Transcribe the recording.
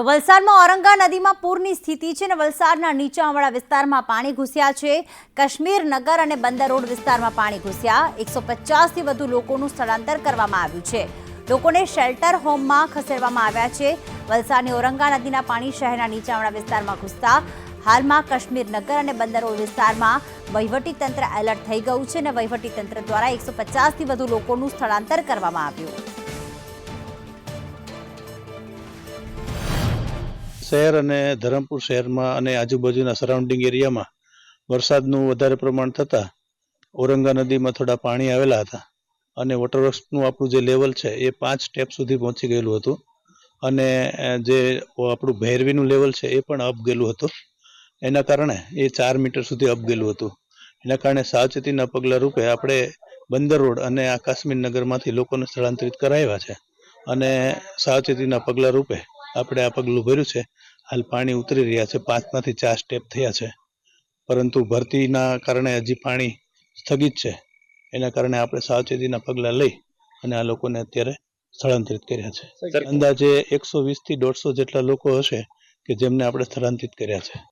તો વલસાડમાં ઔરંગા નદીમાં પૂરની સ્થિતિ છે અને વલસાડના નીચાણવાળા વિસ્તારમાં પાણી ઘૂસ્યા છે. કાશ્મીર નગર અને બંદર રોડ વિસ્તારમાં પાણી ઘૂસ્યા. એકસો પચાસથી વધુ લોકોનું સ્થળાંતર કરવામાં આવ્યું છે. લોકોને શેલ્ટર હોમમાં ખસેડવામાં આવ્યા છે. વલસાડની ઔરંગા નદીના પાણી શહેરના નીચાણવાળા વિસ્તારમાં ઘૂસતા. હાલમાં કાશ્મીર નગર અને બંદર રોડ વિસ્તારમાં વહીવટી તંત્ર એલર્ટ થઈ ગયું છે અને વહીવટી તંત્ર દ્વારા એકસો પચાસથી વધુ લોકોનું સ્થળાંતર કરવામાં આવ્યું. શહેર અને ધરમપુર શહેરમાં અને આજુબાજુના સરાઉન્ડિંગ એરિયામાં વરસાદનું વધારે પ્રમાણ થતાં ઔરંગા નદીમાં થોડા પાણી આવેલા હતા અને વોટરવર્ક્સનું આપણું જે લેવલ છે એ પાંચ સ્ટેપ સુધી પહોંચી ગયેલું હતું. અને જે આપણું ભૈરવીનું લેવલ છે એ પણ અપ ગયેલું હતું. એના કારણે એ ચાર મીટર સુધી અપ ગયેલું હતું. એના કારણે સાવચેતીના પગલાં રૂપે આપણે બંદર રોડ અને આ કાશ્મીર નગરમાંથી લોકોને સ્થળાંતરિત કરાવ્યા છે. અને સાવચેતીના પગલાં રૂપે આપણે આ પગલું ભર્યું છે. હાલ પાણી ઉતરી રહ્યા છે. પાંચમાંથી ચાર સ્ટેપ થયા છે. પરંતુ ભરતીના કારણે હજી પાણી સ્થગિત છે. એના કારણે આપણે સાવચેતીના પગલાં લઈ અને આ લોકોને અત્યારે સ્થળાંતરિત કર્યા છે. અંદાજે એકસો વીસથી દોઢસો જેટલા લોકો હશે કે જેમને આપણે સ્થળાંતરિત કર્યા છે.